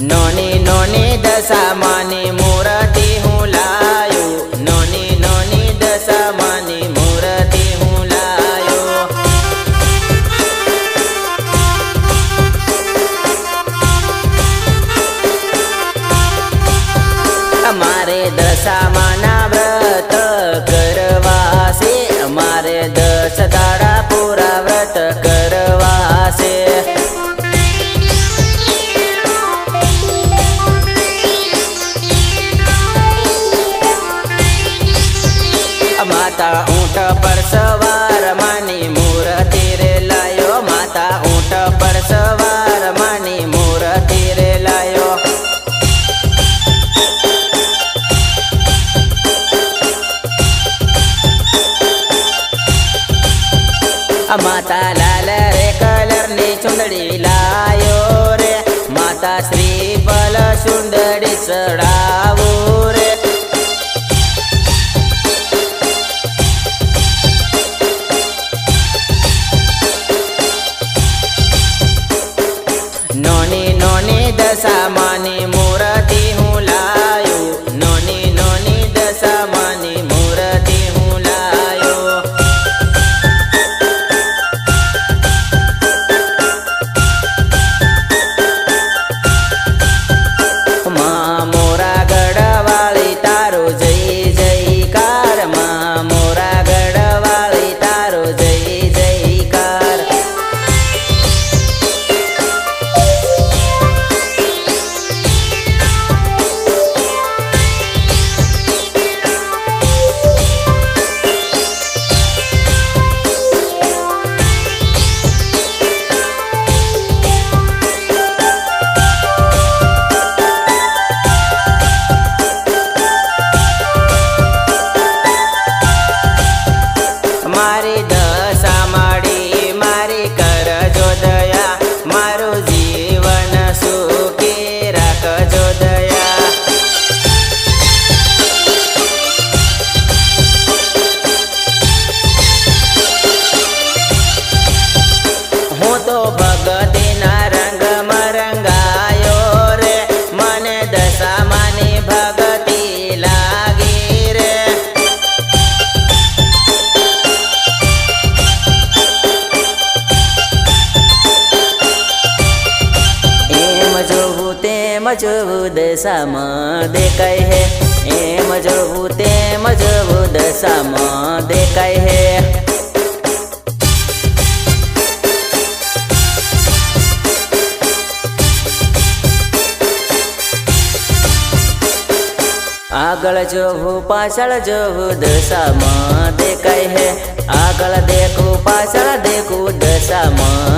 નોની નોની દશામાની મૂર્તિ હું લાયો. નોની નોની દશામાની મૂર્તિ હું લાયો. અમારે દશામાના વ્રત માતા ઊંટ પર સવાર માની મૂર્તિ રે લાયો. માતા ઊંટ પર સવાર માની મૂર્તિ રે લાયો. માતા લાલ રે કલરની ચુંદડી લાયો રે. માતા શ્રી બલ સુંદરી ચડાવો જોવું તેમ જોવું દશામાં દેખાય હે એમ જોવું તેમ જોવું દશામાં દેખાય હે આગળ જોવું પાછળ જોવું દશામાં દેખાય હે આગળ દેખું પાછળ દેખું દશામાં